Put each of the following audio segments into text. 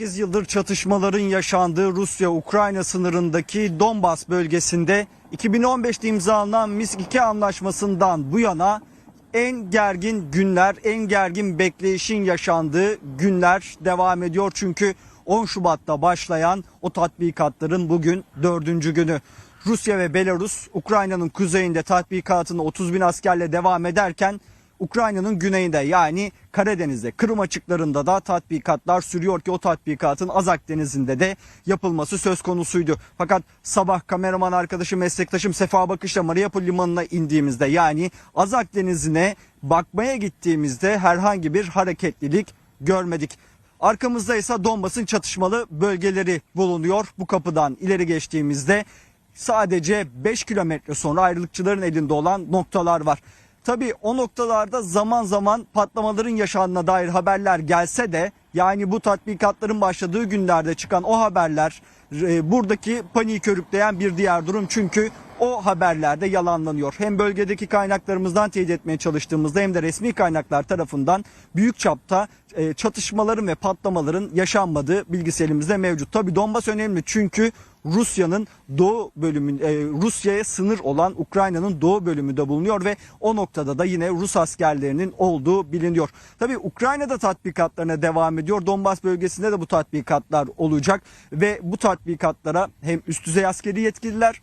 8 yıldır çatışmaların yaşandığı Rusya-Ukrayna sınırındaki Donbas bölgesinde 2015'te imzalanan Minsk 2 anlaşmasından bu yana en gergin günler, en gergin bekleyişin yaşandığı günler devam ediyor. Çünkü 10 Şubat'ta başlayan o tatbikatların bugün dördüncü günü. Rusya ve Belarus Ukrayna'nın kuzeyinde tatbikatını 30 bin askerle devam ederken Ukrayna'nın güneyinde yani Karadeniz'de Kırım açıklarında da tatbikatlar sürüyor ki o tatbikatın Azak Denizi'nde de yapılması söz konusuydu. Fakat sabah kameraman arkadaşım meslektaşım Sefa Bakış'la Mariupol limanına indiğimizde yani Azak Denizi'ne bakmaya gittiğimizde herhangi bir hareketlilik görmedik. Arkamızda ise Donbas'ın çatışmalı bölgeleri bulunuyor. Bu kapıdan ileri geçtiğimizde sadece 5 kilometre sonra ayrılıkçıların elinde olan noktalar var. Tabii o noktalarda zaman zaman patlamaların yaşandığına dair haberler gelse de yani bu tatbikatların başladığı günlerde çıkan o haberler e, buradaki paniği körükleyen bir diğer durum. Çünkü o haberlerde yalanlanıyor. Hem bölgedeki kaynaklarımızdan teyit etmeye çalıştığımızda hem de resmi kaynaklar tarafından büyük çapta e, çatışmaların ve patlamaların yaşanmadığı bilgisi mevcut. Tabii Donbas önemli çünkü Rusya'nın doğu bölümü e, Rusya'ya sınır olan Ukrayna'nın doğu bölümünde bulunuyor ve o noktada da yine Rus askerlerinin olduğu biliniyor. Tabii Ukrayna'da tatbikatlarına devam ediyor. Donbas bölgesinde de bu tatbikatlar olacak ve bu tatbikatlara hem üst düzey askeri yetkililer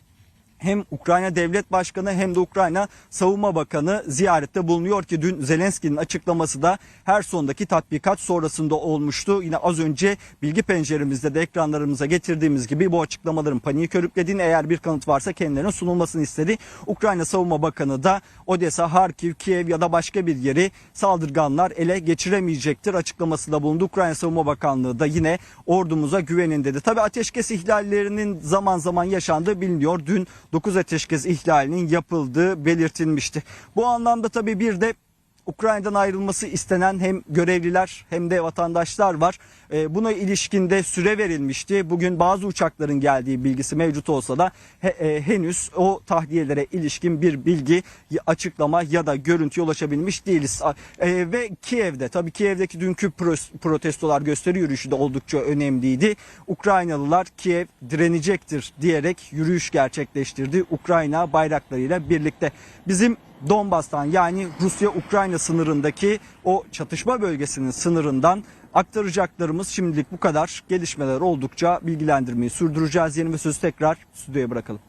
hem Ukrayna Devlet Başkanı hem de Ukrayna Savunma Bakanı ziyarette bulunuyor ki dün Zelenski'nin açıklaması da her sondaki tatbikat sonrasında olmuştu. Yine az önce bilgi penceremizde de ekranlarımıza getirdiğimiz gibi bu açıklamaların paniği körüklediğini eğer bir kanıt varsa kendilerine sunulmasını istedi. Ukrayna Savunma Bakanı da Odessa, Harkiv, Kiev ya da başka bir yeri saldırganlar ele geçiremeyecektir açıklaması da bulundu. Ukrayna Savunma Bakanlığı da yine ordumuza güvenin dedi. Tabi ateşkes ihlallerinin zaman zaman yaşandığı biliniyor. Dün 9 ateşkes ihlalinin yapıldığı belirtilmişti. Bu anlamda tabii bir de Ukrayna'dan ayrılması istenen hem görevliler hem de vatandaşlar var. E, buna ilişkinde süre verilmişti. Bugün bazı uçakların geldiği bilgisi mevcut olsa da e, henüz o tahliyelere ilişkin bir bilgi, açıklama ya da görüntüye ulaşabilmiş değiliz. E, ve Kiev'de tabii Kiev'deki dünkü protestolar gösteri yürüyüşü de oldukça önemliydi. Ukraynalılar Kiev direnecektir diyerek yürüyüş gerçekleştirdi. Ukrayna bayraklarıyla birlikte. Bizim Donbas'tan yani Rusya-Ukrayna sınırındaki o çatışma bölgesinin sınırından aktaracaklarımız şimdilik bu kadar. Gelişmeler oldukça bilgilendirmeyi sürdüreceğiz. Yeni ve sözü tekrar stüdyoya bırakalım.